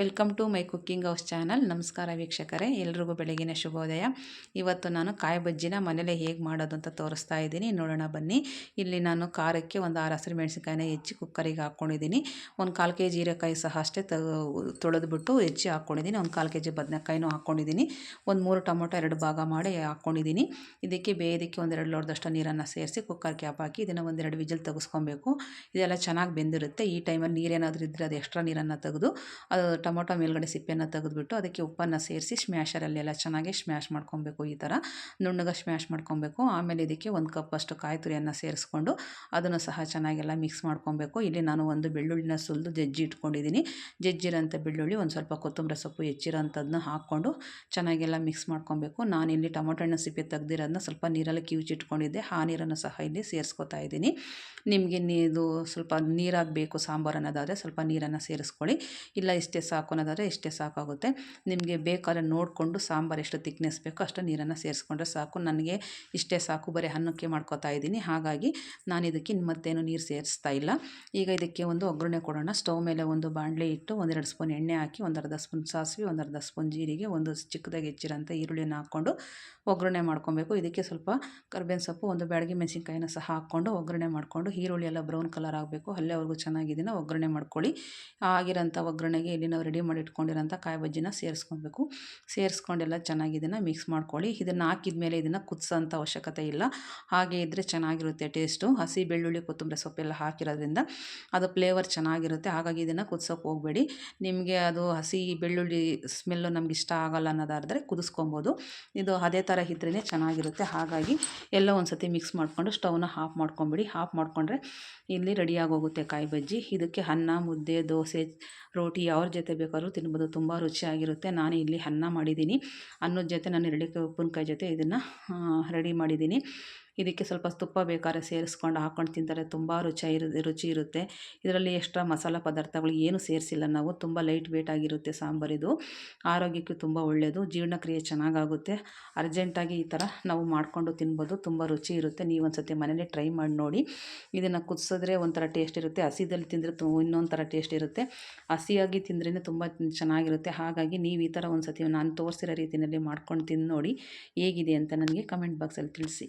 Welcome to my cooking house channel. ನಮಸ್ಕಾರ ವೀಕ್ಷಕರೇ, ಎಲ್ರಿಗೂ ಬೆಳಗಿನ ಶುಭೋದಯ. ಇವತ್ತು ನಾನು ಕಾಯಿ ಬಜ್ಜಿನ ಮನೇಲೆ ಹೇಗೆ ಮಾಡೋದು ಅಂತ ತೋರಿಸ್ತಾ ಇದ್ದೀನಿ. ನೋಡೋಣ ಬನ್ನಿ. ಇಲ್ಲಿ ನಾನು ಖಾರಕ್ಕೆ ಒಂದು ಆರು ಹಸಿರು ಮೆಣಸಿನ್ಕಾಯಿನ ಹೆಚ್ಚಿ ಕುಕ್ಕರಿಗೆ ಹಾಕ್ಕೊಂಡಿದ್ದೀನಿ ಒಂದು ಕಾಲು ಕೆ ಜಿ ಹೀರೆಕಾಯಿ ಸಹ ಅಷ್ಟೇ ತೊಳೆದ್ಬಿಟ್ಟು ಹೆಚ್ಚಿ ಹಾಕ್ಕೊಂಡಿದ್ದೀನಿ ಒಂದು ಕಾಲು ಕೆ ಜಿ ಬದನೆಕಾಯಿನೂ ಹಾಕ್ಕೊಂಡಿದ್ದೀನಿ ಒಂದು ಮೂರು ಟೊಮೊಟೊ ಎರಡು ಭಾಗ ಮಾಡಿ ಹಾಕ್ಕೊಂಡಿದ್ದೀನಿ ಇದಕ್ಕೆ ಬೇಯೋದಕ್ಕೆ ಒಂದೆರಡು ಲೋಟದಷ್ಟು ನೀರನ್ನು ಸೇರಿಸಿ ಕುಕ್ಕರ್ ಕ್ಯಾಪ್ ಹಾಕಿ ಇದನ್ನು ಒಂದೆರಡು ವಿಜಲ್ ತೆಗೆಸ್ಕೊಬೇಕು. ಇದೆಲ್ಲ ಚೆನ್ನಾಗಿ ಬೆಂದಿರುತ್ತೆ. ಈ ಟೈಮಲ್ಲಿ ನೀರೇನಾದರೂ ಇದ್ದರೆ ಅದು ಎಕ್ಸ್ಟ್ರಾ ನೀರನ್ನು ತೆಗೆದು ಅದು ಟೊಮೊಟೊ ಮೇಲ್ಗಡೆ ಸಿಪ್ಪೆಯನ್ನು ತೆಗೆದುಬಿಟ್ಟು ಅದಕ್ಕೆ ಉಪ್ಪನ್ನು ಸೇರಿಸಿ ಸ್ಮ್ಯಾಶರಲ್ಲೆಲ್ಲ ಚೆನ್ನಾಗಿ ಸ್ಮ್ಯಾಶ್ ಮಾಡ್ಕೊಬೇಕು ಈ ಥರ. ನುಣ್ಣಗೆ ಸ್ಮ್ಯಾಶ್ ಮಾಡ್ಕೊಬೇಕು. ಆಮೇಲೆ ಇದಕ್ಕೆ ಒಂದು ಕಪ್ಪಷ್ಟು ಕಾಯಿ ತುರಿಯನ್ನು ಸೇರಿಸ್ಕೊಂಡು ಅದನ್ನು ಸಹ ಚೆನ್ನಾಗೆಲ್ಲ ಮಿಕ್ಸ್ ಮಾಡ್ಕೊಬೇಕು. ಇಲ್ಲಿ ನಾನು ಒಂದು ಬೆಳ್ಳುಳ್ಳಿನ ಸುಲಿದು ಜಜ್ಜಿ ಇಟ್ಕೊಂಡಿದ್ದೀನಿ. ಜಜ್ಜಿರೋಂಥ ಬೆಳ್ಳುಳ್ಳಿ ಒಂದು ಸ್ವಲ್ಪ ಕೊತ್ತಂಬರಿ ಸೊಪ್ಪು ಹೆಚ್ಚಿರೋಂಥದ್ದನ್ನ ಹಾಕ್ಕೊಂಡು ಚೆನ್ನಾಗೆಲ್ಲ ಮಿಕ್ಸ್ ಮಾಡ್ಕೊಬೇಕು. ಇಲ್ಲಿ ಟೊಮೊಟೊ ಹಣ್ಣು ಸಿಪ್ಪೆ ತೆಗ್ದಿರೋದನ್ನ ಸ್ವಲ್ಪ ನೀರಲ್ಲಿ ಕಿವುಚಿಟ್ಕೊಂಡಿದ್ದೆ ಆ ನೀರನ್ನು ಸಹ ಇಲ್ಲಿ ಸೇರಿಸ್ಕೊತಾ ಇದ್ದೀನಿ. ನಿಮಗೆ ಇದು ಸ್ವಲ್ಪ ನೀರಾಗಬೇಕು ಬೇಕು ಸಾಂಬಾರು ಅನ್ನೋದಾದರೆ ಸ್ವಲ್ಪ ನೀರನ್ನು ಸೇರಿಸ್ಕೊಳ್ಳಿ. ಇಲ್ಲ ಇಷ್ಟೇ ಸಾಕು ಅನ್ನೋದಾದರೆ ಇಷ್ಟೇ ಸಾಕಾಗುತ್ತೆ. ನಿಮಗೆ ಬೇಕಾದ್ರೆ ನೋಡಿಕೊಂಡು ಸಾಂಬಾರು ಎಷ್ಟು ತಿಕ್ನೆಸ್ ಬೇಕೋ ಅಷ್ಟು ನೀರನ್ನು ಸೇರಿಸ್ಕೊಂಡ್ರೆ ಸಾಕು. ನನಗೆ ಇಷ್ಟೇ ಸಾಕು. ಬರೀ ಅನ್ನಕ್ಕೆ ಮಾಡ್ಕೋತಾ ಇದ್ದೀನಿ. ಹಾಗಾಗಿ ನಾನು ಇದಕ್ಕೆ ಮತ್ತೇನು ನೀರು ಸೇರಿಸ್ತಾ ಇಲ್ಲ. ಈಗ ಇದಕ್ಕೆ ಒಂದು ಒಗ್ಗರಣೆ ಕೊಡೋಣ. ಸ್ಟವ್ ಮೇಲೆ ಒಂದು ಬಾಣಲೆ ಇಟ್ಟು ಒಂದೆರಡು ಸ್ಪೂನ್ ಎಣ್ಣೆ ಹಾಕಿ ಒಂದರ್ಧ ಸ್ಪೂನ್ ಸಾಸಿವೆ, ಒಂದರ್ಧ ಸ್ಪೂನ್ ಜೀರಿಗೆ, ಒಂದು ಚಿಕ್ಕದಾಗಿ ಹೆಚ್ಚಿರೋಂಥ ಈರುಳ್ಳಿನ ಹಾಕ್ಕೊಂಡು ಒಗ್ಗರಣೆ ಮಾಡ್ಕೊಬೇಕು. ಇದಕ್ಕೆ ಸ್ವಲ್ಪ ಕರ್ಬೇವಿನ ಸೊಪ್ಪು, ಒಂದು ಬ್ಯಾಡಗಿ ಮೆಣಸಿನ್ಕಾಯಿನ ಸಹ ಹಾಕ್ಕೊಂಡು ಒಗ್ಗರಣೆ ಮಾಡಿಕೊಂಡು ಈರುಳ್ಳಿ ಎಲ್ಲ ಬ್ರೌನ್ ಕಲರ್ ಆಗಬೇಕು. ಅಲ್ಲೇವರೆಗೂ ಚೆನ್ನಾಗಿದ್ದೀನ ಒಗ್ಗರಣೆ ಮಾಡ್ಕೊಳ್ಳಿ. ಆಗಿರೋಂಥ ಒಗ್ಗರಣೆಗೆ ಇಲ್ಲಿ ನಾವು ರೆಡಿ ಮಾಡಿ ಇಟ್ಕೊಂಡಿರೋಂಥ ಕಾಯಿ ಬಜ್ಜಿನ ಸೇರಿಸ್ಕೊಬೇಕು. ಸೇರಿಸ್ಕೊಂಡೆಲ್ಲ ಚೆನ್ನಾಗಿದ್ದನ್ನು ಮಿಕ್ಸ್ ಮಾಡ್ಕೊಳ್ಳಿ. ಇದನ್ನು ಹಾಕಿದ ಮೇಲೆ ಇದನ್ನು ಕುದಿಸೋಂಥ ಅವಶ್ಯಕತೆ ಇಲ್ಲ. ಹಾಗೆ ಇದ್ದರೆ ಚೆನ್ನಾಗಿರುತ್ತೆ ಟೇಸ್ಟು ಹಸಿ ಬೆಳ್ಳುಳ್ಳಿ ಕೊತ್ತಂಬರಿ ಸೊಪ್ಪೆಲ್ಲ ಹಾಕಿರೋದ್ರಿಂದ ಅದು ಫ್ಲೇವರ್ ಚೆನ್ನಾಗಿರುತ್ತೆ. ಹಾಗಾಗಿ ಇದನ್ನು ಕುದಿಸೋಕೆ ಹೋಗಬೇಡಿ. ನಿಮಗೆ ಅದು ಹಸಿ ಬೆಳ್ಳುಳ್ಳಿ ಸ್ಮೆಲ್ಲು ನಮ್ಗೆ ಇಷ್ಟ ಆಗಲ್ಲ ಅನ್ನೋದಾದರೆ ಕುದಿಸ್ಕೊಬೋದು. ಇದು ಅದೇ ಥರ ಇದ್ರೇ ಚೆನ್ನಾಗಿರುತ್ತೆ. ಹಾಗಾಗಿ ಎಲ್ಲ ಒಂದು ಸತಿ ಮಿಕ್ಸ್ ಮಾಡಿಕೊಂಡು ಸ್ಟವ್ನ ಆಫ್ ಮಾಡ್ಕೊಂಬಿಡಿ. ಆಫ್ ಮಾಡಿಕೊಂಡ್ರೆ ಇಲ್ಲಿ ರೆಡಿಯಾಗೋಗುತ್ತೆ ಕಾಯಿ ಬಜ್ಜಿ. ಇದಕ್ಕೆ ಅನ್ನ, ಮುದ್ದೆ, ದೋಸೆ, ರೋಟಿ ಅವ್ರ ಜೊತೆ ಬೇಕಾದ್ರೂ ತಿನ್ಬೋದು. ತುಂಬ ರುಚಿಯಾಗಿರುತ್ತೆ. ನಾನು ಇಲ್ಲಿ ಅನ್ನ ಮಾಡಿದ್ದೀನಿ. ಅನ್ನದ ಜೊತೆ ನಾನು ಎರಡಿಕಾಯಿ ಉಪ್ಪಿನಕಾಯಿ ಜೊತೆ ಇದನ್ನು ರೆಡಿ ಮಾಡಿದ್ದೀನಿ. ಇದಕ್ಕೆ ಸ್ವಲ್ಪ ತುಪ್ಪ ಬೇಕಾದ್ರೆ ಸೇರಿಸ್ಕೊಂಡು ಹಾಕ್ಕೊಂಡು ತಿಂತಾರೆ ತುಂಬ ರುಚಿ ಇರು ರುಚಿ ಇರುತ್ತೆ. ಇದರಲ್ಲಿ ಎಕ್ಸ್ಟ್ರಾ ಮಸಾಲ ಪದಾರ್ಥಗಳು ಏನು ಸೇರಿಸಿಲ್ಲ ನಾವು. ತುಂಬ ಲೈಟ್ ವೇಟ್ ಆಗಿರುತ್ತೆ ಸಾಂಬಾರಿದು ಆರೋಗ್ಯಕ್ಕೆ ತುಂಬ ಒಳ್ಳೆಯದು ಜೀರ್ಣಕ್ರಿಯೆ ಚೆನ್ನಾಗಾಗುತ್ತೆ. ಅರ್ಜೆಂಟಾಗಿ ಈ ಥರ ನಾವು ಮಾಡಿಕೊಂಡು ತಿನ್ಬೋದು. ತುಂಬ ರುಚಿ ಇರುತ್ತೆ. ನೀವು ಸತಿ ಮನೇಲಿ ಟ್ರೈ ಮಾಡಿ ನೋಡಿ. ಇದನ್ನು ಕುದಿಸಿದ್ರೆ ಒಂಥರ ಟೇಸ್ಟ್ ಇರುತ್ತೆ. ಹಸಿದಲ್ಲಿ ತಿಂದರೆ ತು ಇನ್ನೊಂದು ಥರ ಟೇಸ್ಟ್ ಇರುತ್ತೆ. ಹಸಿಯಾಗಿ ತಿಂದ್ರೇ ತುಂಬ ಚೆನ್ನಾಗಿರುತ್ತೆ. ಹಾಗಾಗಿ ನೀವು ಈ ಥರ ಒಂದು ಸತಿ ನಾನು ತೋರಿಸಿರೋ ರೀತಿಯಲ್ಲಿ ಮಾಡ್ಕೊಂಡು ತಿಂದು ನೋಡಿ ಹೇಗಿದೆ ಅಂತ ನನಗೆ ಕಮೆಂಟ್ ಬಾಕ್ಸಲ್ಲಿ ತಿಳಿಸಿ.